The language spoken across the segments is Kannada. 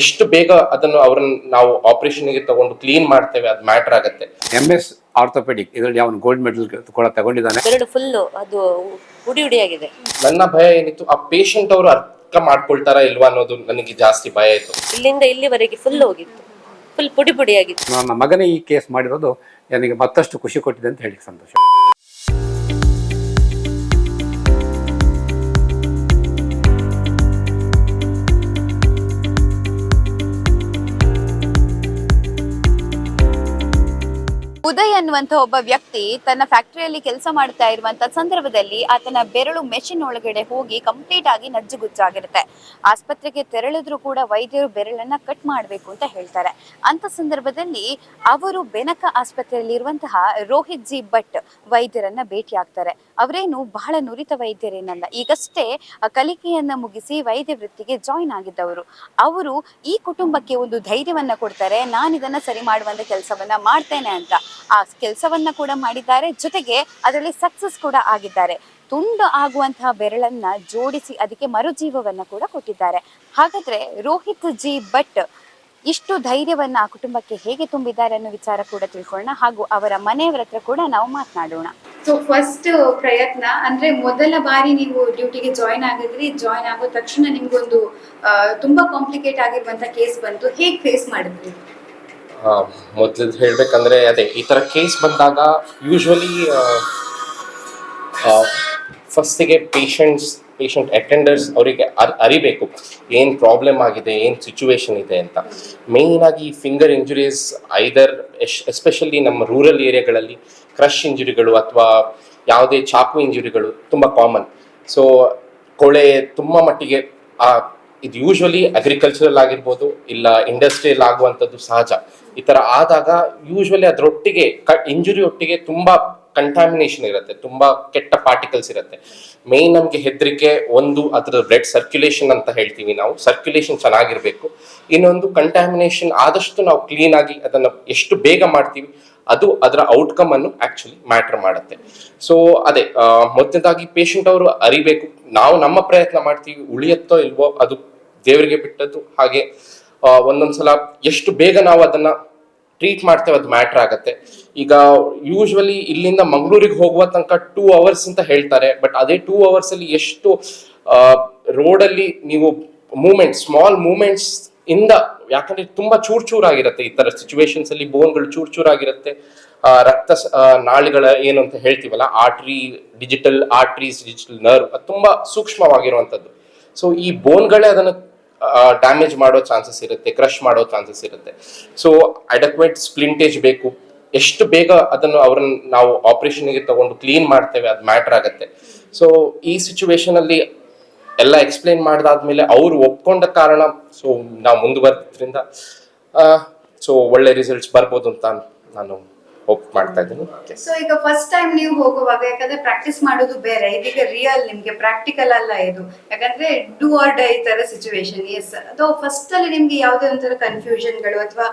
ಎಷ್ಟು ಬೇಗ ಅದನ್ನು ಅವ್ರನ್ನ ನಾವು ಆಪರೇಷನ್ಗೆ ತಗೊಂಡು ಕ್ಲೀನ್ ಮಾಡ್ತೇವೆ ಅದು ಮ್ಯಾಟರ್ ಆಗುತ್ತೆ. ಎಂ ಎಸ್ ಆರ್ಥೋಪೆಡಿಕ್ ಇದರಲ್ಲಿ ಅವನು ಗೋಲ್ಡ್ ಮೆಡಲ್ ಕೂಡ ತಗೊಂಡಿದ್ದಾನೆ. ಬೆರಳು ಫುಲ್ ಅದು ಹುಡಿ ಹುಡಿಯಾಗಿದೆ ನನ್ನ ಭಯ ಏನಿತ್ತು ಆ ಪೇಷಂಟ್ ಅವರು ಅರ್ಥ ಮಾಡ್ಕೊಳ್ತಾರಾ ಇಲ್ವಾ ಅನ್ನೋದು ನನಗೆ ಜಾಸ್ತಿ ಭಯ ಇತ್ತು ಇಲ್ಲಿಂದ ಇಲ್ಲಿವರೆಗೆ ಫುಲ್ ಹೋಗಿತ್ತು. ಫುಲ್ ಪುಡಿ ಪುಡಿಯಾಗಿತ್ತು ನನ್ನ ಮಗನೇ ಈ ಕೇಸ್ ಮಾಡಿರೋದು ನನಗೆ ಮತ್ತಷ್ಟು ಖುಷಿ ಕೊಟ್ಟಿದೆ ಅಂತ ಹೇಳಿ ಸಂತೋಷ. ಉದಯ್ ಅನ್ನುವಂತ ಒಬ್ಬ ವ್ಯಕ್ತಿ ತನ್ನ ಫ್ಯಾಕ್ಟರಿಯಲ್ಲಿ ಕೆಲಸ ಮಾಡ್ತಾ ಇರುವಂತ ಸಂದರ್ಭದಲ್ಲಿ ಆತನ ಬೆರಳು ಮೆಷಿನ್ ಒಳಗಡೆ ಹೋಗಿ ಕಂಪ್ಲೀಟ್ ಆಗಿ ನಜ್ಜುಗುಜ್ಜಾಗಿರುತ್ತೆ. ಆಸ್ಪತ್ರೆಗೆ ತೆರಳಿದ್ರು ಕೂಡ ವೈದ್ಯರು ಬೆರಳನ್ನ ಕಟ್ ಮಾಡಬೇಕು ಅಂತ ಹೇಳ್ತಾರೆ. ಅಂತ ಸಂದರ್ಭದಲ್ಲಿ ಅವರು ಬೆನಕ ಆಸ್ಪತ್ರೆಯಲ್ಲಿ ಇರುವಂತಹ ರೋಹಿತ್ ಜಿ ಭಟ್ ವೈದ್ಯರನ್ನ ಭೇಟಿ ಆಗ್ತಾರೆ. ಅವರೇನು ಬಹಳ ನುರಿತ ವೈದ್ಯರೇನಲ್ಲ. ಈಗಷ್ಟೇ ಕಲಿಕೆಯನ್ನ ಮುಗಿಸಿ ವೈದ್ಯ ವೃತ್ತಿಗೆ ಜಾಯಿನ್ ಆಗಿದ್ದವರು. ಅವರು ಈ ಕುಟುಂಬಕ್ಕೆ ಒಂದು ಧೈರ್ಯವನ್ನ ಕೊಡ್ತಾರೆ ನಾನು ಇದನ್ನ ಸರಿ ಮಾಡುವಂತ ಕೆಲಸವನ್ನ ಮಾಡ್ತೇನೆ ಅಂತ. ಆ ಕೆಲಸವನ್ನ ಕೂಡ ಮಾಡಿದ್ದಾರೆ. ಜೊತೆಗೆ ಅದರಲ್ಲಿ ಸಕ್ಸಸ್ ಕೂಡ ಆಗಿದ್ದಾರೆ. ತುಂಡು ಆಗುವಂತಹ ಬೆರಳನ್ನ ಜೋಡಿಸಿ ಅದಕ್ಕೆ ಮರುಜೀವವನ್ನ ಕೂಡ ಕೊಟ್ಟಿದ್ದಾರೆ. ಹಾಗಾದ್ರೆ ರೋಹಿತ್ ಜಿ ಭಟ್ ಇಷ್ಟು ಧೈರ್ಯವನ್ನ ಆ ಕುಟುಂಬಕ್ಕೆ ಹೇಗೆ ತುಂಬಿದ್ದಾರೆ ಅನ್ನೋ ವಿಚಾರ ಕೂಡ ತಿಳ್ಕೊಳ್ಳೋಣ. ಹಾಗೂ ಅವರ ಮನೆಯವರ ಹತ್ರ ಕೂಡ ನಾವು ಮಾತನಾಡೋಣ. ಸೊ ಫಸ್ಟ್ ಪ್ರಯತ್ನ, ಅಂದ್ರೆ ಮೊದಲ ಬಾರಿ ನೀವು ಡ್ಯೂಟಿಗೆ ಜಾಯ್ನ್ ಆಗಿದ್ರಿ. ಜಾಯ್ನ್ ಆಗೋ ತಕ್ಷಣ ನಿಮ್ಗೊಂದು ತುಂಬಾ ಕಾಂಪ್ಲಿಕೇಟ್ ಆಗಿರುವಂತ ಕೇಸ್ ಬಂತು. ಹೇಗೆ ಫೇಸ್ ಮಾಡಿದ್ರಿ? ಮೊದಲು ಹೇಳ್ಬೇಕಂದ್ರೆ ಅದೇ, ಈ ತರ ಕೇಸ್ ಬಂದಾಗ ಯೂಶ್ವಲಿ ಫಸ್ಟಿಗೆ ಪೇಷಂಟ್ಸ್ ಪೇಷಂಟ್ ಅಟೆಂಡರ್ಸ್ ಅವರಿಗೆ ಅರಿಬೇಕು ಏನು ಪ್ರಾಬ್ಲಮ್ ಆಗಿದೆ, ಏನು ಸಿಚುವೇಶನ್ ಇದೆ ಅಂತ. ಮೇಯ್ನ್ ಆಗಿ ಫಿಂಗರ್ ಇಂಜುರೀಸ್ ಐದರ್ ಎಸ್ಪೆಷಲಿ ನಮ್ಮ ರೂರಲ್ ಏರಿಯಾಗಳಲ್ಲಿ ಕ್ರಶ್ ಇಂಜುರಿಗಳು ಅಥವಾ ಯಾವುದೇ ಚಾಕು ಇಂಜುರಿಗಳು ತುಂಬ ಕಾಮನ್ ಸೊ ಕೊಳೆ ತುಂಬ ಮಟ್ಟಿಗೆ, ಆ ಇದು ಯೂಶ್ವಲಿ ಅಗ್ರಿಕಲ್ಚರಲ್ ಆಗಿರ್ಬೋದು ಇಲ್ಲ ಇಂಡಸ್ಟ್ರಿಯಲ್ ಆಗುವಂಥದ್ದು ಸಹಜ. ಈ ಥರ ಆದಾಗ ಯೂಶ್ವಲಿ ಅದರೊಟ್ಟಿಗೆ ಕ ಇಂಜುರಿ ಒಟ್ಟಿಗೆ ತುಂಬ ಕಂಟಾಮಿನೇಷನ್ ಇರುತ್ತೆ, ತುಂಬ ಕೆಟ್ಟ ಪಾರ್ಟಿಕಲ್ಸ್ ಇರುತ್ತೆ. ಮೇನ್ ನಮಗೆ ಹೆದರಿಕೆ ಒಂದು ಅದರ ಬ್ಲಡ್ ಸರ್ಕ್ಯುಲೇಷನ್ ಅಂತ ಹೇಳ್ತೀವಿ ನಾವು. ಸರ್ಕ್ಯುಲೇಷನ್ ಚೆನ್ನಾಗಿರಬೇಕು. ಇನ್ನೊಂದು ಕಂಟಾಮಿನೇಷನ್ ಆದಷ್ಟು ನಾವು ಕ್ಲೀನ್ ಆಗಿ ಅದನ್ನು ಎಷ್ಟು ಬೇಗ ಮಾಡ್ತೀವಿ, ಅದು ಅದರ ಔಟ್ಕಮ್ ಅನ್ನು ಆಕ್ಚುಲಿ ಮ್ಯಾಟರ್ ಮಾಡುತ್ತೆ. ಸೊ ಅದೇ ಮೊದಲನೇದಾಗಿ ಪೇಷಂಟ್ ಅವರು ಅರಿಬೇಕು. ನಾವು ನಮ್ಮ ಪ್ರಯತ್ನ ಮಾಡ್ತೀವಿ, ಉಳಿಯತ್ತೋ ಇಲ್ವೋ ಅದು ದೇವರಿಗೆ ಬಿಟ್ಟದ್ದು. ಹಾಗೆ ಒಂದೊಂದ್ಸಲ ಎಷ್ಟು ಬೇಗ ನಾವು ಅದನ್ನ ಟ್ರೀಟ್ ಮಾಡ್ತೇವೆ ಅದು ಮ್ಯಾಟ್ರ್ ಆಗತ್ತೆ. ಈಗ ಯೂಶ್ವಲಿ ಇಲ್ಲಿಂದ ಮಂಗಳೂರಿಗೆ ಹೋಗುವ ತನಕ ಟೂ ಅವರ್ಸ್ ಅಂತ ಹೇಳ್ತಾರೆ. ಬಟ್ ಅದೇ ಟೂ ಅವರ್ಸ್ ಅಲ್ಲಿ ಎಷ್ಟು ರೋಡಲ್ಲಿ ನೀವು ಮೂಮೆಂಟ್ ಸ್ಮಾಲ್ ಮೂಮೆಂಟ್ಸ್ ಇಂದ, ಯಾಕಂದ್ರೆ ತುಂಬಾ ಚೂರ್ ಚೂರಾಗಿರುತ್ತೆ ಈ ತರ ಸಿಚುವೇಶನ್ಸ್ ಅಲ್ಲಿ ಬೋನ್ಗಳು ಚೂರ್ ಚೂರಾಗಿರುತ್ತೆ ಆಗಿರುತ್ತೆ. ರಕ್ತ ನಾಳಿಗಳ ಏನು ಅಂತ ಹೇಳ್ತೀವಲ್ಲ artery digital arteries digital nerve ತುಂಬಾ ಸೂಕ್ಷ್ಮವಾಗಿರುವಂತದ್ದು. ಸೊ ಈ ಬೋನ್ಗಳೇ ಅದನ್ನು ಡ್ಯಾಮೇಜ್ ಮಾಡೋ ಚಾನ್ಸಸ್ ಇರುತ್ತೆ ಕ್ರಶ್ ಮಾಡೋ ಚಾನ್ಸಸ್ ಇರುತ್ತೆ. ಸೊ ಅಡಕ್ವೇಟ್ ಸ್ಪ್ಲಿಂಟೇಜ್ ಬೇಕು. ಎಷ್ಟು ಬೇಗ ಅದನ್ನು ಅವ್ರನ್ನ ನಾವು ಆಪರೇಷನ್ಗೆ ತಗೊಂಡು ಕ್ಲೀನ್ ಮಾಡ್ತೇವೆ ಅದು ಮ್ಯಾಟರ್ ಆಗುತ್ತೆ. ಸೊ ಈ ಸಿಚುವೇಶನ್ ಅಲ್ಲಿ ಎಲ್ಲ ಎಕ್ಸ್ಪ್ಲೈನ್ ಮಾಡಿದಾದ್ಮೇಲೆ ಅವ್ರು ಒಪ್ಕೊಂಡ ಕಾರಣ ಸೊ ನಾವು ಮುಂದುವರೆದ್ರಿಂದ ಸೊ ಒಳ್ಳೆ ರಿಸಲ್ಟ್ಸ್ ಬರ್ಬೋದು ಅಂತ ನಾನು ಹೋಪ್ ಮಾಡ್ತಾ ಇದ್ದೀನಿ. ಸೊ ಈಗ ಫಸ್ಟ್ ಟೈಮ್ ನೀವು ಹೋಗುವಾಗ ಯಾಕಂದ್ರೆ ಪ್ರಾಕ್ಟೀಸ್ ಮಾಡೋದು ಬೇರೆ. ಇದೀಗ ರಿಯಲ್ ನಿಮ್ಗೆ ಪ್ರಾಕ್ಟಿಕಲ್ ಅಲ್ಲ ಇದು. ಯಾಕಂದ್ರೆ ಡೂ ಆರ್ ಡೈ ತರ ಸಿಚುವೇಶನ್ ಎಸ್ ಅದು ಫಸ್ಟ್ ಅಲ್ಲಿ ನಿಮ್ಗೆ ಯಾವುದೇ ಒಂಥರ ಕನ್ಫ್ಯೂಷನ್ಗಳು ಅಥವಾ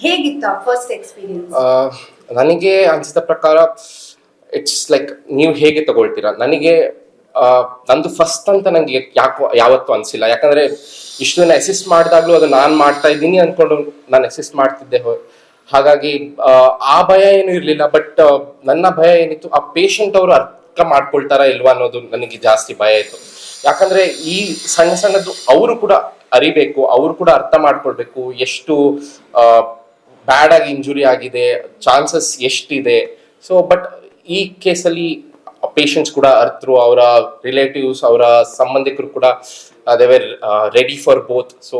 ಹೇಗಿತ್ತು ಫಸ್ಟ್ ಎಕ್ಸ್ಪೀರಿಯನ್ಸ್ ನನಗೆ ಅನಿಸಿದ ಪ್ರಕಾರ ಇಟ್ಸ್ ಲೈಕ್ ನೀವು ಹೇಗೆ ತಗೊಳ್ತೀರಾ? ನನಗೆ ನಂದು ಫಸ್ಟ್ ಅಂತ ನನಗೆ ಯಾಕೋ ಯಾವತ್ತೂ ಅನಿಸಿಲ್ಲ. ಯಾಕಂದ್ರೆ ಇಷ್ಟು ದಿನ ಅಸಿಸ್ಟ್ ಮಾಡಿದಾಗ್ಲೂ ಅದು ನಾನು ಮಾಡ್ತಾ ಇದ್ದೀನಿ ಅಂದ್ಕೊಂಡು ನಾನು ಅಸಿಸ್ಟ್ ಮಾಡ್ತಿದ್ದೆ ಹೋ- ಹಾಗಾಗಿ ಆ, ಭಯ ಏನು ಇರಲಿಲ್ಲ ಬಟ್ ನನ್ನ ಭಯ ಏನಿತ್ತು ಆ ಪೇಷಂಟ್ ಅವರು ಅರ್ಥ ಮಾಡ್ಕೊಳ್ತಾರಾ ಇಲ್ವಾ ಅನ್ನೋದು ನನಗೆ ಜಾಸ್ತಿ ಭಯ ಇತ್ತು ಯಾಕಂದ್ರೆ ಈ ಸಣ್ಣ ಸಣ್ಣದು ಅವರು ಕೂಡ ಅರಿಬೇಕು ಅವರು ಕೂಡ ಅರ್ಥ ಮಾಡ್ಕೊಳ್ಬೇಕು ಎಷ್ಟು ಬ್ಯಾಡ್ ಆಗಿ ಇಂಜುರಿ ಆಗಿದೆ ಚಾನ್ಸಸ್ ಎಷ್ಟಿದೆ. ಸೊ ಬಟ್ ಈ ಕೇಸಲ್ಲಿ ಪೇಷಂಟ್ಸ್ ಕೂಡ ಅರ್ಥರು ಅವರ ರಿಲೇಟಿವ್ಸ್ ಅವರ ಸಂಬಂಧಿಕರು ಕೂಡ they were ready for both so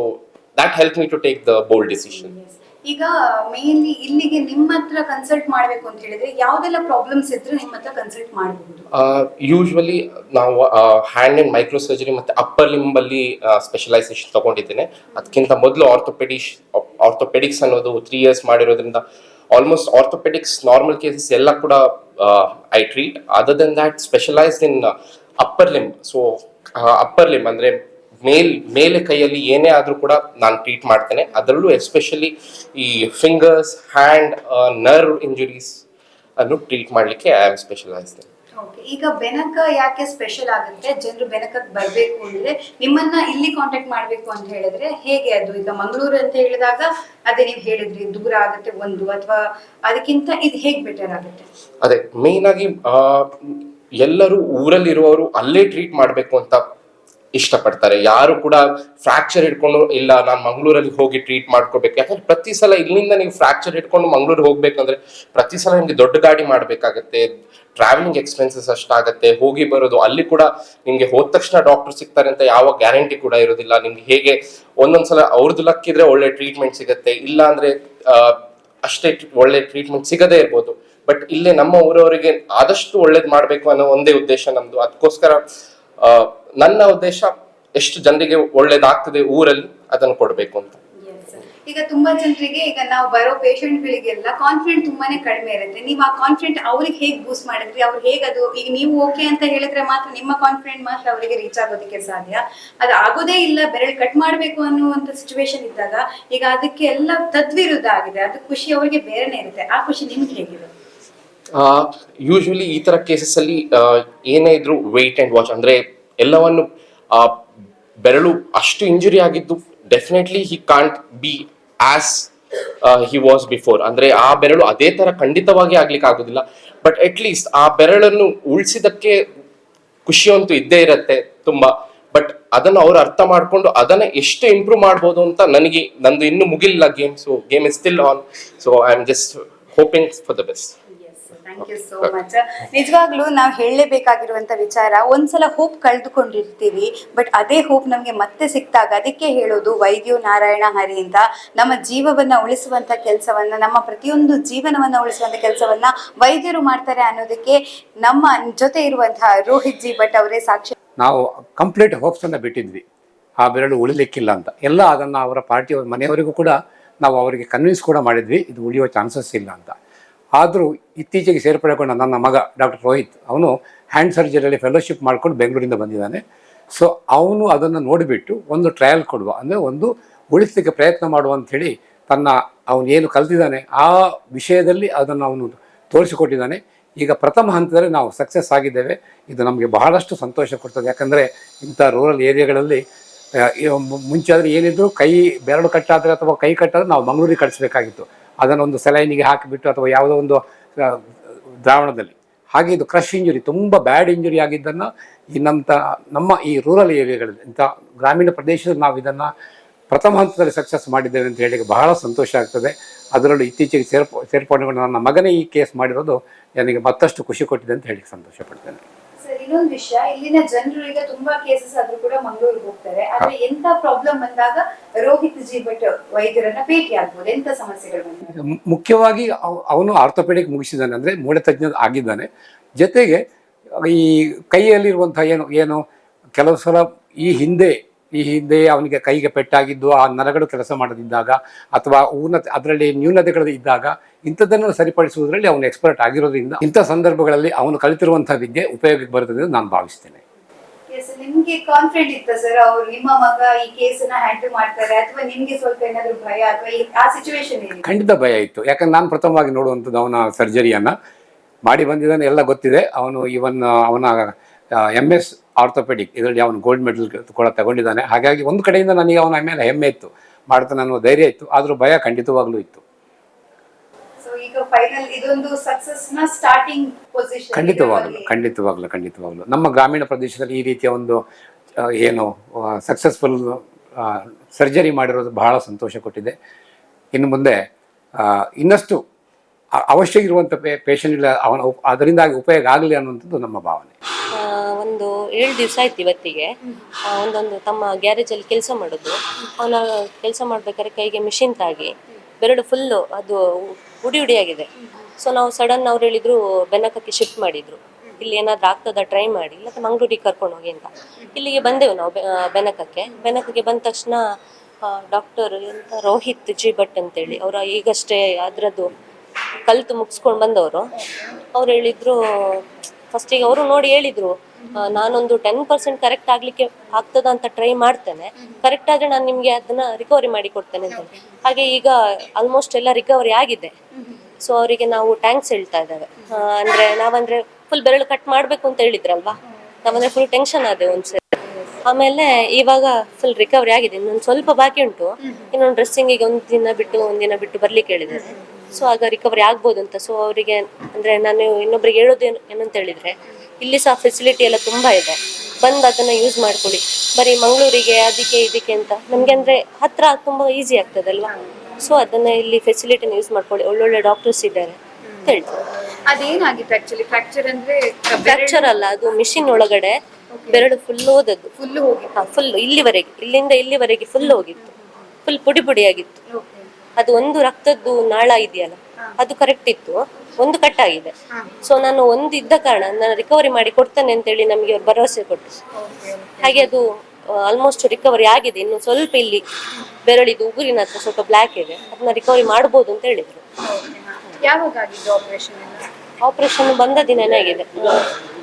that help me to take the bold decision ಈಗ ಮೇನ್ಲಿ ಇಲ್ಲಿಗೆ ನಿಮ್ಮ ಹತ್ರ ಕನ್ಸಲ್ಟ್ ಮಾಡಬೇಕು ಅಂತ ಹೇಳಿದ್ರೆ ಯಾವ್ದೆಲ್ಲ ಪ್ರಾಬ್ಲಮ್ಸ್ ಇದ್ರೆ ನಿಮ್ಮ ಹತ್ರ ಕನ್ಸಲ್ಟ್ ಮಾಡಬಹುದು ಯೂಶ್ವಲಿ ನಾವು ಹ್ಯಾಂಡ್ ಅಂಡ್ ಮೈಕ್ರೋ ಸರ್ಜರಿ ಮತ್ತೆ ಅಪ್ಪರ್ ಲಿಂಬಲ್ಲಿ ಸ್ಪೆಷಲೈಸೇಷನ್ ತಗೊಂಡಿದ್ದೇನೆ. ಅದಕ್ಕಿಂತ ಮೊದಲು ಆರ್ಥೋಪೆಡಿಕ್ಸ್ ಆರ್ಥೋಪೆಡಿಕ್ಸ್ ಅನ್ನೋದು ತ್ರೀ ಇಯರ್ಸ್ ಮಾಡಿರೋದ್ರಿಂದ ಆಲ್ಮೋಸ್ಟ್ ಆರ್ಥೋಪೆಡಿಕ್ಸ್ ನಾರ್ಮಲ್ ಕೇಸಸ್ ಎಲ್ಲ ಕೂಡ I treat other then that specialised in upper limb so upper limb ಅಂದ್ರೆ ಮೇಲ್ ಮೇಲೆ ಕೈಯಲ್ಲಿ ಏನೇ ಆದರೂ ಕೂಡ ನಾನು ಟ್ರೀಟ್ ಮಾಡ್ತೇನೆ. ಅದರಲ್ಲೂ ಎಸ್ಪೆಷಲಿ ಈ ಫಿಂಗರ್ಸ್ ಹ್ಯಾಂಡ್ ನರ್ವ್ ಇಂಜುರೀಸ್ ಅನ್ನು ಟ್ರೀಟ್ ಮಾಡಲಿಕ್ಕೆ ಐ ಆಮ್ ಸ್ಪೆಷಲೈಸ್ಡ್ ಈಗ ಬೆನಕ ಯಾಕೆ ಸ್ಪೆಷಲ್ ಆಗುತ್ತೆ? ಜನರು ಬೆನಕಕ್ಕೆ ಬರಬೇಕು ಅಂದ್ರೆ ನಿಮ್ಮನ್ನ ಇಲ್ಲಿ ಕಾಂಟ್ಯಾಕ್ಟ್ ಮಾಡಬೇಕು ಅಂತ ಹೇಳಿದ್ರೆ ಹೇಗೆ ಅದು? ಈಗ ಮಂಗಳೂರು ಅಂತ ಹೇಳಿದಾಗ ಅದೇ ನೀವು ಹೇಳಿದ್ರಿ ದೂರ ಆಗುತ್ತೆ ಒಂದು ಅಥವಾ ಅದಕ್ಕಿಂತ ಇದು ಹೇಗೆ ಬೆಟರ್ ಆಗುತ್ತೆ? ಅದೇ ಮೇನ್ ಆಗಿ ಎಲ್ಲರೂ ಊರಲ್ಲಿರುವವರು ಅಲ್ಲೇ ಟ್ರೀಟ್ ಮಾಡಬೇಕು ಅಂತ ಇಷ್ಟಪಡ್ತಾರೆ. ಯಾರು ಕೂಡ ಫ್ರಾಕ್ಚರ್ ಹಿಡ್ಕೊಂಡು, ಇಲ್ಲ, ನಾನು ಮಂಗಳೂರಲ್ಲಿ ಹೋಗಿ ಟ್ರೀಟ್ ಮಾಡ್ಕೋಬೇಕು. ಯಾಕಂದ್ರೆ ಪ್ರತಿ ಸಲ ಇಲ್ಲಿಂದ ನೀವು ಫ್ರಾಕ್ಚರ್ ಇಟ್ಕೊಂಡು ಮಂಗಳೂರು ಹೋಗ್ಬೇಕಂದ್ರೆ ಪ್ರತಿ ಸಲ ನಿಮ್ಗೆ ದೊಡ್ಡ ಗಾಡಿ ಮಾಡ್ಬೇಕಾಗತ್ತೆ. ಟ್ರಾವೆಲಿಂಗ್ ಎಕ್ಸ್ಪೆನ್ಸಸ್ ಅಷ್ಟಾಗತ್ತೆ. ಹೋಗಿ ಬರೋದು, ಅಲ್ಲಿ ಕೂಡ ನಿಮ್ಗೆ ಹೋದ ತಕ್ಷಣ ಡಾಕ್ಟರ್ ಸಿಗ್ತಾರೆ ಅಂತ ಯಾವ ಗ್ಯಾರಂಟಿ ಕೂಡ ಇರೋದಿಲ್ಲ. ನಿಮ್ಗೆ ಹೇಗೆ ಒಂದೊಂದ್ಸಲ ಅವ್ರದ್ದು ಇದ್ರೆ ಒಳ್ಳೆ ಟ್ರೀಟ್ಮೆಂಟ್ ಸಿಗತ್ತೆ. ಇಲ್ಲ ಅಂದ್ರೆ ಅಷ್ಟೇ ಒಳ್ಳೆ ಟ್ರೀಟ್ಮೆಂಟ್ ಸಿಗದೇ ಇರ್ಬೋದು. ಬಟ್ ಇಲ್ಲೇ ನಮ್ಮ ಊರವರಿಗೆ ಆದಷ್ಟು ಒಳ್ಳೇದ್ ಮಾಡಬೇಕು ಅನ್ನೋ ಒಂದೇ ಉದ್ದೇಶ ನಮ್ದು. ಅದಕ್ಕೋಸ್ಕರ ನನ್ನ ಉದ್ದೇಶ ಎಷ್ಟು ಜನರಿಗೆ ಒಳ್ಳೇದಾಗ್ತದೆ ಊರಲ್ಲಿ ಅದನ್ನು ಕೊಡಬೇಕು ಅಂತ. ಈಗ ತುಂಬಾ ಜನರಿಗೆ ಈಗ ನಾವು ಬರೋ ಪೇಷಂಟ್ಗಳಿಗೆಲ್ಲ ಕಾನ್ಫಿಡೆಂಟ್ ತುಂಬಾನೇ ಕಡಿಮೆ ಇರುತ್ತೆ. ನೀವು ಆ ಕಾನ್ಫಿಡೆಂಟ್ ಅವ್ರಿಗೆ ಹೇಗೆ ಬೂಸ್ಟ್ ಮಾಡಿದ್ರಿ, ಅವ್ರು ಹೇಗೆ ಅದು, ಈಗ ನೀವು ಓಕೆ ಅಂತ ಹೇಳಿದ್ರೆ ಮಾತ್ರ ನಿಮ್ಮ ಕಾನ್ಫಿಡೆಂಟ್ ಮಾತ್ರ ಅವರಿಗೆ ರೀಚ್ ಆಗೋದಕ್ಕೆ ಸಾಧ್ಯ. ಅದು ಆಗೋದೇ ಇಲ್ಲ, ಬೆರಳು ಕಟ್ ಮಾಡಬೇಕು ಅನ್ನುವಂಥ ಸಿಚುವೇಶನ್ ಇದ್ದಾಗ ಈಗ ಅದಕ್ಕೆ ಎಲ್ಲ ತದ್ವಿರುದ್ಧ ಆಗಿದೆ. ಅದು ಖುಷಿ ಅವರಿಗೆ ಬೇರೆನೇ ಇರುತ್ತೆ. ಆ ಖುಷಿ ನಿಮ್ಗೆ ಹೇಗಿದೆ? ಯೂಶುವಲಿ ಈ ತರ ಕೇಸಸ್ ಅಲ್ಲಿ ಏನೇ ಇದ್ರು ವೆಯ್ಟ್ ಅಂಡ್ ವಾಚ್ ಅಂದ್ರೆ ಎಲ್ಲವನ್ನು ಬೆರಳು ಅಷ್ಟು ಇಂಜುರಿ ಆಗಿದ್ದು definitely he can't be as he was before ಅಂದ್ರೆ ಆ ಬೆರಳು ಅದೇ ತರ ಖಂಡಿತವಾಗಿ ಆಗ್ಲಿಕ್ಕೆ ಆಗುದಿಲ್ಲ. ಬಟ್ ಅಟ್ ಲೀಸ್ಟ್ ಆ ಬೆರಳನ್ನು ಉಳಿಸಿದಕ್ಕೆ ಖುಷಿಯಂತೂ ಇದ್ದೇ ಇರತ್ತೆ ತುಂಬಾ. ಬಟ್ ಅದನ್ನು ಅವ್ರು ಅರ್ಥ ಮಾಡ್ಕೊಂಡು ಅದನ್ನ ಎಷ್ಟು ಇಂಪ್ರೂವ್ ಮಾಡ್ಬೋದು ಅಂತ ನನಗೆ ನಂದು ಇನ್ನೂ ಮುಗಿಲಿಲ್ಲ game so game is still on so I am just hoping for the best thank you so much ನಿಜವಾಗ್ಲೂ ನಾವು ಹೇಳಲೇಬೇಕಾಗಿರುವಂತ ವಿಚಾರ ಒಂದ್ಸಲ ಹೋಪ್ ಕಳೆದುಕೊಂಡಿರ್ತೀವಿ ಬಟ್ ಅದೇ ಹೋಪ್ ನಮಗೆ ಮತ್ತೆ ಸಿಕ್ತಾಗ ಅದಕ್ಕೆ ಹೇಳೋದು ವೈದ್ಯು ನಾರಾಯಣ ಹರಿ ಅಂತ. ನಮ್ಮ ಜೀವವನ್ನ ಉಳಿಸುವಂತ ಕೆಲಸವನ್ನ ನಮ್ಮ ಪ್ರತಿಯೊಂದು ಜೀವನವನ್ನ ಉಳಿಸುವಂತ ಕೆಲಸವನ್ನ ವೈದ್ಯರು ಮಾಡ್ತಾರೆ ಅನ್ನೋದಕ್ಕೆ ನಮ್ಮ ಜೊತೆ ಇರುವಂತಹ ರೋಹಿತ್ ಜಿ ಭಟ್ ಅವರೇ ಸಾಕ್ಷಿ. ನಾವು ಕಂಪ್ಲೀಟ್ ಹೋಪ್ಸನ್ನು ಬಿಟ್ಟಿದ್ವಿ. ಆ ಬೆರಳು ಉಳಿಲಿಕ್ಕಿಲ್ಲ ಅಂತ. ಎಲ್ಲ ಅದನ್ನು ಅವರ ಪಾರ್ಟಿ ಮನೆಯವರಿಗೂ ಕೂಡ ನಾವು ಅವರಿಗೆ ಕನ್ವಿನ್ಸ್ ಕೂಡ ಮಾಡಿದ್ವಿ. ಇದು ಉಳಿಯೋ ಚಾನ್ಸಸ್ ಇಲ್ಲ ಅಂತ. ಆದರೂ ಇತ್ತೀಚೆಗೆ ಸೇರ್ಪಡೆಗೊಂಡ ನನ್ನ ಮಗ ಡಾಕ್ಟರ್ ರೋಹಿತ್, ಅವನು ಹ್ಯಾಂಡ್ ಸರ್ಜರಿಯಲ್ಲಿ ಫೆಲೋಶಿಪ್ ಮಾಡ್ಕೊಂಡು ಬೆಂಗಳೂರಿಂದ ಬಂದಿದ್ದಾನೆ. ಸೊ ಅವನು ಅದನ್ನು ನೋಡಿಬಿಟ್ಟು ಒಂದು ಟ್ರಯಲ್ ಕೊಡುವ, ಅಂದರೆ ಒಂದು ಉಳಿಸಲಿಕ್ಕೆ ಪ್ರಯತ್ನ ಮಾಡುವ ಅಂಥೇಳಿ ತನ್ನ ಅವನು ಏನು ಕಲ್ತಿದ್ದಾನೆ, ಆ ವಿಷಯದಲ್ಲಿ ಅದನ್ನು ಅವನು ತೋರಿಸಿಕೊಟ್ಟಿದ್ದಾನೆ. ಈಗ ಪ್ರಥಮ ಹಂತದಲ್ಲಿ ನಾವು ಸಕ್ಸಸ್ ಆಗಿದ್ದೇವೆ. ಇದು ನಮಗೆ ಬಹಳಷ್ಟು ಸಂತೋಷ ಕೊಡ್ತದೆ. ಯಾಕಂದರೆ ಇಂಥ ರೂರಲ್ ಏರಿಯಾಗಳಲ್ಲಿ ಮುಂಚೆ ಆದರೆ ಏನಿದ್ರು ಕೈ ಬೆರಳು ಕಟ್ಟಾದರೆ ಅಥವಾ ಕೈ ಕಟ್ಟಾದರೆ ನಾವು ಮಂಗಳೂರಿಗೆ ಕಳಿಸ್ಬೇಕಾಗಿತ್ತು. ಅದನ್ನು ಒಂದು ಸೆಲೈನಿಗೆ ಹಾಕಿಬಿಟ್ಟು ಅಥವಾ ಯಾವುದೋ ಒಂದು ದ್ರಾವಣದಲ್ಲಿ. ಹಾಗೆ ಇದು ಕ್ರಶ್ ಇಂಜುರಿ ತುಂಬ ಬ್ಯಾಡ್ ಇಂಜುರಿ ಆಗಿದ್ದನ್ನು ನಮ್ಮ ನಮ್ಮ ಈ ರೂರಲ್ ಏರಿಯಾಗಳಲ್ಲಿ ಇಂಥ ಗ್ರಾಮೀಣ ಪ್ರದೇಶದಲ್ಲಿ ನಾವು ಇದನ್ನು ಪ್ರಥಮ ಹಂತದಲ್ಲಿ ಸಕ್ಸಸ್ ಮಾಡಿದ್ದೇವೆ ಅಂತ ಹೇಳಿ ಬಹಳ ಸಂತೋಷ ಆಗ್ತದೆ. ಅದರಲ್ಲೂ ಇತ್ತೀಚೆಗೆ ಸೇರ್ಪ, ಸೇರ್ಪಡೆಗೊಂಡು ನನ್ನ ಮಗನೇ ಈ ಕೇಸ್ ಮಾಡಿರೋದು, ನನಗೆ ಮತ್ತಷ್ಟು ಖುಷಿ ಕೊಟ್ಟಿದೆ ಅಂತ ಹೇಳಿ ಸಂತೋಷ ಪಡ್ತೇನೆ. ಸರ್ ಇನ್ನೊಂದು ವಿಷಯ ಇಲ್ಲಿನ ಜನರು ಈಗ ತುಂಬಾ ಕೇಸಸ್ ಆದ್ರೂ ಕೂಡ ಮಂಗಳೂರಿಗೆ ಹೋಗ್ತಾರೆ. ಆದ್ರೆ ಎಂತ ಪ್ರಾಬ್ಲಮ್ ಬಂದಾಗ ರೋಹಿತ್ ಜಿ ಭಟ್ ವೈದ್ಯರನ್ನ ಭೇಟಿ ಆಗ್ಬೋದು. ಎಂತ ಸಮಸ್ಯೆಗಳು ಮುಖ್ಯವಾಗಿ ಅವನು ಆರ್ಥೋಪೆಡಿಕ್ ಮುಗಿಸಿದ್ದಾನೆ ಅಂದ್ರೆ ಮೂಳೆ ತಜ್ಞ ಆಗಿದ್ದಾನೆ. ಜೊತೆಗೆ ಈ ಕೈಯಲ್ಲಿರುವಂತಹ ಏನು ಏನು ಕೆಲವು ಸಲ ಈ ಹಿಂದೆ ಈ ಹಿಂದೆ ಅವನಿಗೆ ಕೈಗೆ ಪೆಟ್ಟಾಗಿದ್ದು ಆ ನರಗಳು ಕೆಲಸ ಮಾಡದಿದ್ದಾಗ ಅಥವಾ ಉನ್ನತ ಅದರಲ್ಲಿ ನ್ಯೂನತೆಗಳು ಇದ್ದಾಗ ಇಂಥದ್ದನ್ನು ಸರಿಪಡಿಸುವುದರಲ್ಲಿ ಅವನು ಎಕ್ಸ್ಪರ್ಟ್ ಆಗಿರೋದ್ರಿಂದ ಇಂಥ ಸಂದರ್ಭಗಳಲ್ಲಿ ಅವನು ಕಲಿತಿರುವಂತಹ ವಿದ್ಯೆ ಉಪಯೋಗಕ್ಕೆ ಬರುತ್ತದೆ ಎಂದು ನಾನು ಭಾವಿಸ್ತೇನೆ. ಎಸ್ ನಿಮ್ಗೆ ಕಾನ್ಫಿಡೆಂಟ್ ಇತ್ತ ಸರ್ ಅವ್ರು ನಿಮ್ಮ ಮಗ ಈ ಕೇಸನ್ನ ಹ್ಯಾಂಡಲ್ ಮಾಡ್ತಾರೆ ಅಥವಾ ನಿಮ್ಗೆ ಸ್ವಲ್ಪ ಏನಾದ್ರು ಭಯ ಅಥವಾ ಈ- ಆ ಸಿಚುವೇಶನ್ ಖಂಡಿತ ಭಯ ಇತ್ತು. ಯಾಕಂದ್ರೆ ನಾನು ಪ್ರಥಮವಾಗಿ ನೋಡುವಂಥದ್ದು ಅವನ ಸರ್ಜರಿಯನ್ನ ಮಾಡಿ ಬಂದಿದ್ದಾನೆ ಎಲ್ಲ ಗೊತ್ತಿದೆ. ಅವನು ಇವನ್ ಅವನ ಎಂ ಎಸ್ ಆರ್ಥೋಪೆಡಿಕ್ ಇದರಲ್ಲಿ ಅವನು ಗೋಲ್ಡ್ ಮೆಡಲ್ ಕೂಡ ತಗೊಂಡಿದ್ದಾನೆ. ಹಾಗಾಗಿ ಒಂದು ಕಡೆಯಿಂದ ನನಗೆ ಅವನ ಮೇಲೆ ಹೆಮ್ಮೆ ಇತ್ತು. ಮಾಡ್ತಾನೆ ಅನ್ನೋ ಧೈರ್ಯ ಇತ್ತು. ಆದರೂ ಭಯ ಖಂಡಿತವಾಗ್ಲೂ ಇತ್ತು. ಖಂಡಿತವಾಗ್ಲು ಖಂಡಿತವಾಗಲು ಖಂಡಿತವಾಗ್ಲು. ನಮ್ಮ ಗ್ರಾಮೀಣ ಪ್ರದೇಶದಲ್ಲಿ ಈ ರೀತಿಯ ಒಂದು ಏನು ಸಕ್ಸಸ್ಫುಲ್ ಸರ್ಜರಿ ಮಾಡಿರೋದು ಬಹಳ ಸಂತೋಷ ಕೊಟ್ಟಿದೆ. ಇನ್ನು ಮುಂದೆ ಇನ್ನಷ್ಟು ಅವಶ್ಯ ಇರುವಂಥ ಪೇ ಪೇಷಂಟ್ ಅವನ ಅದರಿಂದಾಗಿ ಉಪಯೋಗ ಆಗಲಿ ಅನ್ನುವಂಥದ್ದು ನಮ್ಮ ಭಾವನೆ. ಒಂದು ಏಳು ದಿವಸ ಆಯ್ತು ಇವತ್ತಿಗೆ. ಒಂದೊಂದು ತಮ್ಮ ಗ್ಯಾರೇಜಲ್ಲಿ ಕೆಲಸ ಮಾಡೋದು. ಅವನ ಕೆಲಸ ಮಾಡ್ಬೇಕಾದ್ರೆ ಕೈಗೆ ಮಿಷಿನ್ ತಾಗಿ, ಬೆರಳು ಫುಲ್ಲು ಅದು ಉಡಿ ಉಡಿಯಾಗಿದೆ. ಸೊ ನಾವು ಸಡನ್ ಅವ್ರು ಹೇಳಿದ್ರು ಬೆನಕಕ್ಕೆ ಶಿಫ್ಟ್ ಮಾಡಿದ್ರು. ಇಲ್ಲಿ ಏನಾದ್ರೂ ಆಗ್ತದ ಟ್ರೈ ಮಾಡಿ ಇಲ್ಲ ಮಂಗಳೂರಿಗೆ ಕರ್ಕೊಂಡು ಹೋಗಿ ಅಂತ. ಇಲ್ಲಿಗೆ ಬಂದೆವು ನಾವು ಬೆನಕಕ್ಕೆ ಬೆನಕಕ್ಕೆ ಬಂದ ತಕ್ಷಣ ಡಾಕ್ಟರ್ ಎಂತ ರೋಹಿತ್ ಜಿ ಭಟ್ ಅಂತೇಳಿ, ಅವರ ಈಗಷ್ಟೇ ಅದರದ್ದು ಕಲ್ತು ಮುಗಿಸ್ಕೊಂಡು ಬಂದವರು. ಅವ್ರು ಹೇಳಿದ್ರು ಫಸ್ಟಿಗೆ ಅವರು ನೋಡಿ ಹೇಳಿದ್ರು ನಾನೊಂದು ಟೆನ್ ಪರ್ಸೆಂಟ್ ಕರೆಕ್ಟ್ ಆಗ್ಲಿಕ್ಕೆ ಆಗ್ತದ ಅಂತ ಟ್ರೈ ಮಾಡ್ತೇನೆ. ಕರೆಕ್ಟ್ ಆದ್ರೆ ನಾನು ನಿಮ್ಗೆ ಅದನ್ನ ರಿಕವರಿ ಮಾಡಿ ಕೊಡ್ತೇನೆ ಅಂತ ಹಾಗೆ ಈಗ ಆಲ್ಮೋಸ್ಟ್ ಎಲ್ಲ ರಿಕವರಿ ಆಗಿದೆ. ಸೊ ಅವರಿಗೆ ನಾವು ಟ್ಯಾಂಕ್ಸ್ ಹೇಳ್ತಾ ಇದ್ದೇವೆ. ಅಂದ್ರೆ ನಾವಂದ್ರೆ ಫುಲ್ ಬೆರಳು ಕಟ್ ಮಾಡ್ಬೇಕು ಅಂತ ಹೇಳಿದ್ರಲ್ವಾ? ನಾವಂದ್ರೆ ಫುಲ್ ಟೆನ್ಷನ್ ಆದೆ ಒಂದ್ಸರಿ ಆಮೇಲೆ ಇವಾಗ ಫುಲ್ ರಿಕವರಿ ಆಗಿದೆ. ಇನ್ನೊಂದು ಸ್ವಲ್ಪ ಬಾಕಿ ಉಂಟು. ಇನ್ನೊಂದು ಡ್ರೆಸ್ಸಿಂಗಿಗೆ ಒಂದ್ ದಿನ ಬಿಟ್ಟು ಒಂದಿನ ಬಿಟ್ಟು ಬರ್ಲಿಕ್ಕೆ ಹೇಳಿದ್ದಾರೆ. ಸೊ ಆಗ ರಿಕವರಿ ಆಗ್ಬೋದು ಅಂತ. ಸೊ ಅವರಿಗೆ ಅಂದ್ರೆ ನಾನು ಇನ್ನೊಬ್ರಿಗೆ ಹೇಳೋದು ಏನು ಏನಂತ ಹೇಳಿದ್ರೆ ಇಲ್ಲಿ ಸಹ ಫೆಸಿಲಿಟಿ ಎಲ್ಲ ತುಂಬಾ ಇದೆ. ಬಂದು ಅದನ್ನ ಯೂಸ್ ಮಾಡ್ಕೊಳ್ಳಿ. ಬರೀ ಮಂಗಳೂರಿಗೆ ಅದಕ್ಕೆ ಇದಕ್ಕೆ ಅಂತ. ನಮ್ಗೆ ಅಂದ್ರೆ ಹತ್ರ ತುಂಬಾ ಈಸಿ ಆಗ್ತದಲ್ವಾ ಸೊ ಅದನ್ನ ಇಲ್ಲಿ ಫೆಸಿಲಿಟಿನ ಯೂಸ್ ಮಾಡ್ಕೊಳ್ಳಿ. ಒಳ್ಳೊಳ್ಳೆ ಡಾಕ್ಟರ್ಸ್ ಇದ್ದಾರೆ ಅಂತ ಹೇಳ್ತಾರೆ ಅದೇನಾಗಿತ್ತು ಆಕ್ಚುಲಿ ಫ್ರಾಕ್ಚರ್ ಅಂದ್ರೆ ಫ್ರಾಕ್ಚರ್ ಅಲ್ಲ ಅದು ಮಿಷಿನ್ ಒಳಗಡೆ ಬೆರಳು ಫುಲ್ ಹೋದದ್ದು. ಫುಲ್ ಹೋಗಿ ಫುಲ್ ಇಲ್ಲಿವರೆಗೆ ಇಲ್ಲಿಂದ ಇಲ್ಲಿವರೆಗೆ ಫುಲ್ ಹೋಗಿತ್ತು. ಫುಲ್ ಪುಡಿ ಪುಡಿ ಆಗಿತ್ತು. ಅದು ಒಂದು ರಕ್ತದ್ದು ನಾಳ ಇದೆಯಲ್ಲ ಅದು ಕರೆಕ್ಟ್ ಇತ್ತು. ಒಂದು ಕಟ್ ಆಗಿದೆ. ಸೊ ನಾನು ಒಂದು ಇದ್ದ ಕಾರಣ ನಾನು ರಿಕವರಿ ಮಾಡಿ ಕೊಡ್ತೇನೆ ಅಂತೇಳಿ ನಮಗೆ ಅವ್ರು ಭರವಸೆ ಕೊಟ್ಟರು. ಹಾಗೆ ಅದು ಆಲ್ಮೋಸ್ಟ್ ರಿಕವರಿ ಆಗಿದೆ. ಇನ್ನು ಸ್ವಲ್ಪ ಇಲ್ಲಿ ಬೆರಳಿದ್ದು ಉಗುರಿನ ಹತ್ರ ಸ್ವಲ್ಪ ಬ್ಲ್ಯಾಕ್ ಇದೆ. ಅದನ್ನ ರಿಕವರಿ ಮಾಡ್ಬೋದು ಅಂತ ಹೇಳಿದ್ರು. ಯಾವಾಗ ಆಗಿದ್ದು ಆಪರೇಷನ್ ಬಂದ ದಿನನೇ ಆಗಿದೆ.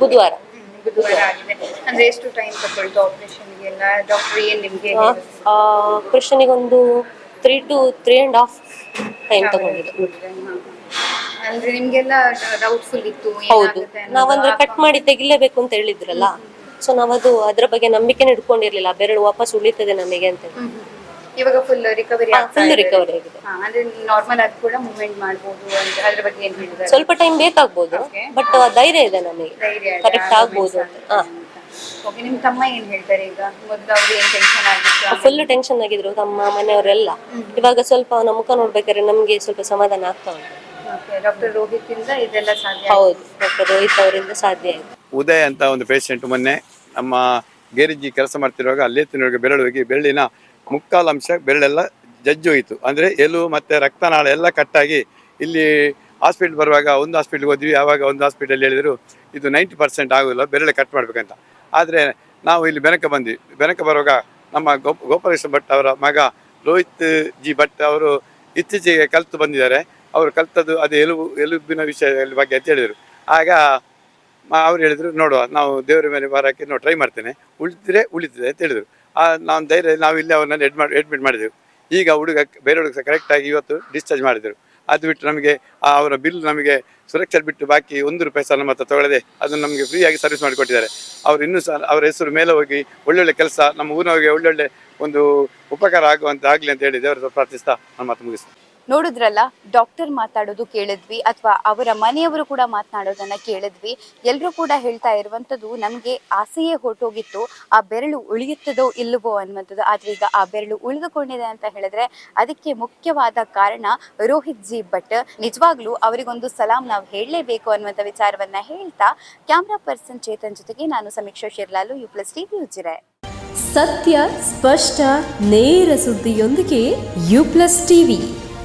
ಬುಧವಾರ. ಬುಧವಾರ ಆಗಿದೆ. ಅಂದ್ರೆ ಎಷ್ಟು ಟೈಮ್ ತಗೊಳ್ತು ಆಪರೇಷನ್ಗೆ ಎಲ್ಲ? ಡಾಕ್ಟರ್ ಏನ್ ನಿಮ್ಗೆ ಆಪರೇಷನಿಗೆ ಒಂದು three to three and half time ತಗೊಂಡಿದ್ದು. ಅಂದ್ರೆ ನಿಮ್ಗೆಲ್ಲ ಡೌಟ್ಫುಲ್ ಇತ್ತು ಹೌದು. ಏನಾಗುತ್ತೆ ಅನ್ನೋದು. ನಾವಂದ್ರೆ ಕಟ್ ಮಾಡಿ ತೆಗಿಲೇಬೇಕು ಅಂತ ಹೇಳಿದ್ರಲ್ಲ? ಸೊ ನಾವದು ಅದ್ರ ಬಗ್ಗೆ ನಂಬಿಕೆನೇ ಇಟ್ಕೊಂಡಿರ್ಲಿಲ್ಲ. ಬೆರಳು ವಾಪಸ್ ಉಳಿತದೆ ನಮಗೆ ಅಂತ ಹ್ಮ್, ಹ್ಮ್. ಇವಾಗ ಫುಲ್ ರಿಕವರಿ ಫುಲ್ ರಿಕವರಿ ಆಗಿದೆ. ಅಂದ್ರೆ ನಾರ್ಮಲ್ ಆಗಿ ಕೂಡ ಮೂವ್ಮೆಂಟ್ ಮಾಡ್ಬೋದು ಅಂತ ಅದ್ರ ಬಗ್ಗೆ ಏನ್ ಹೇಳಿದ್ದಾರೆ? ಸ್ವಲ್ಪ ಟೈಮ್ ಬೇಕಾಗ್ಬೋದು. Okay. ಬಟ್ ಧೈರ್ಯ ಇದೆ ನಮಗೆ. ಧೈರ್ಯ ಇದೆ, ಕರೆಕ್ಟ್ ಆಗ ಆಗ್ಬೋದು ಅಂತ. ನಿಮ್ ತಮ್ಮ ಏನ್ ಹೇಳ್ತಾರೆ ಈಗ? ಮೊದ್ಲು ಅವ್ರು ಏನ್ ಟೆನ್ಷನ್ ಆಗಿತ್ತು ಫುಲ್ ಟೆನ್ಷನ್ ಆಗಿದ್ರು ತಮ್ಮ ಮನೆಯವರೆಲ್ಲ. ಇವಾಗ ಸ್ವಲ್ಪ ಅವನ ಮುಖ ನೋಡ್ಬೇಕಾದ್ರೆ ನಮ್ಗೆ ಸ್ವಲ್ಪ ಸಮಾಧಾನ ಆಗ್ತಾ ಉಂಟು. ಡಾಕ್ಟರ್ ರೋಹಿತ್ ಇಂದ ಇದೆಲ್ಲ ಸಾಧ್ಯ ಹೌದು ಡಾಕ್ಟರ್ ರೋಹಿತ್ ಅವರಿಂದ ಸಾಧ್ಯ ಆಯ್ತು. ಉದಯ್ ಅಂತ ಒಂದು ಪೇಷಂಟ್ ಮೊನ್ನೆ ನಮ್ಮ ಗೇರಿಜಿ ಕೆಲಸ ಮಾಡ್ತಿರುವಾಗ ಅಲ್ಲೇ ತಿನ್ನುವಾಗ ಬೆರಳು ಹೋಗಿ ಬೆರಳಿನ ಮುಕ್ಕಾಲು ಅಂಶ ಬೆರಳೆಲ್ಲ ಜಜ್ಜು ಹೋಯಿತು. ಅಂದರೆ ಎಲುವು ಮತ್ತು ರಕ್ತನಾಳ ಎಲ್ಲ ಕಟ್ಟಾಗಿ ಇಲ್ಲಿ ಹಾಸ್ಪಿಟ್ಲ್ ಬರುವಾಗ ಒಂದು ಹಾಸ್ಪಿಟ್ಲ್ಗೆ ಹೋದ್ವಿ ಆವಾಗ ಒಂದು ಹಾಸ್ಪಿಟಲ್ ಹೇಳಿದರು ಇದು ನೈಂಟಿ ಪರ್ಸೆಂಟ್ ಆಗುದಿಲ್ಲ ಬೆರಳೆ ಕಟ್ ಮಾಡಬೇಕಂತ. ಆದರೆ ನಾವು ಇಲ್ಲಿ ಬೆನಕ ಬಂದ್ವಿ. ಬೆನಕ ಬರುವಾಗ ನಮ್ಮ ಗೋಪ ಗೋಪಾಲಕೃಷ್ಣ ಭಟ್ ಅವರ ಮಗ ರೋಹಿತ್ ಜಿ ಭಟ್ ಅವರು ಇತ್ತೀಚೆಗೆ ಕಲಿತು ಬಂದಿದ್ದಾರೆ. ಅವರು ಕಲ್ತದ್ದು ಅದು ಎಲುಬು, ಎಲುಬಿನ ವಿಷಯ ಬಗ್ಗೆ ಅಂತ ಹೇಳಿದರು. ಆಗ ಅವ್ರು ಹೇಳಿದರು, ನೋಡುವ, ನಾವು ದೇವರ ಮೇಲೆ ಬರೋಕ್ಕೆ ನಾವು ಟ್ರೈ ಮಾಡ್ತೇನೆ. ಉಳಿದ್ರೆ ಉಳಿತದೆ ಅಂತ ಹೇಳಿದರು. ನಾವು ಧೈರ್ಯ, ನಾವು ಇಲ್ಲಿ ಅವ್ರನ್ನ ಎಡ್ ಮಾಡಿ ಅಡ್ಮಿಟ್ ಮಾಡಿದೆವು. ಈಗ ಹುಡುಗ ಬೇರೆ ಹುಡುಗ ಸಹ ಕರೆಕ್ಟಾಗಿ ಇವತ್ತು ಡಿಸ್ಚಾರ್ಜ್ ಮಾಡಿದರು. ಅದು ಬಿಟ್ಟು ನಮಗೆ ಅವರ ಬಿಲ್ ನಮಗೆ ಸುರಕ್ಷೆ ಬಿಟ್ಟು ಬಾಕಿ ಒಂದು ರೂಪಾಯಿ ಸಾಲ ನಮ್ಮ ಹತ್ರ ತಗೊಳ್ಳದೆ ಅದನ್ನು ನಮಗೆ ಫ್ರೀಯಾಗಿ ಸರ್ವಿಸ್ ಮಾಡಿಕೊಟ್ಟಿದ್ದಾರೆ. ಅವರು ಇನ್ನೂ ಸಹ, ಅವರ ಹೆಸರು ಮೇಲೆ ಹೋಗಿ ಒಳ್ಳೊಳ್ಳೆ ಕೆಲಸ, ನಮ್ಮ ಊರಿನವರಿಗೆ ಒಳ್ಳೊಳ್ಳೆ ಒಂದು ಉಪಕಾರ ಆಗುವಂತ ಆಗಲಿ ಅಂತ ಹೇಳಿ ದೇವರ ಪ್ರಾರ್ಥಿಸ್ತಾ ನಮ್ಮ ಮಾತು ಮುಗಿಸ್ತೀನಿ. ನೋಡಿದ್ರಲ್ಲ ಡಾಕ್ಟರ್ ಮಾತಾಡೋದು ಕೇಳಿದ್ವಿ ಅಥವಾ ಅವರ ಮನೆಯವರು ಕೂಡ ಮಾತನಾಡೋದನ್ನ ಕೇಳಿದ್ವಿ. ಎಲ್ಲರೂ ಕೂಡ ಹೇಳ್ತಾ ಇರುವಂಥದ್ದು ನಮಗೆ ಆಸೆಯೇ ಹೊರಟೋಗಿತ್ತು. ಆ ಬೆರಳು ಉಳಿಯುತ್ತದೋ ಇಲ್ಲವೋ ಅನ್ನುವಂಥದ್ದು. ಆದರೆ ಈಗ ಆ ಬೆರಳು ಉಳಿದುಕೊಂಡಿದೆ ಅಂತ ಹೇಳಿದ್ರೆ ಅದಕ್ಕೆ ಮುಖ್ಯವಾದ ಕಾರಣ ರೋಹಿತ್ ಜಿ ಭಟ್. ನಿಜವಾಗ್ಲೂ ಅವರಿಗೊಂದು ಸಲಾಂ ನಾವು ಹೇಳಲೇಬೇಕು ಅನ್ನುವಂಥ ವಿಚಾರವನ್ನ ಹೇಳ್ತಾ, ಕ್ಯಾಮ್ರಾ ಪರ್ಸನ್ ಚೇತನ್ ಜೊತೆಗೆ ನಾನು Sameeksha Shirlalu, U plus TV Ujire ಸತ್ಯ, ಸ್ಪಷ್ಟ, ನೇರ ಸುದ್ದಿಯೊಂದಿಗೆ ಯು ಪ್ಲಸ್ ಟಿವಿ.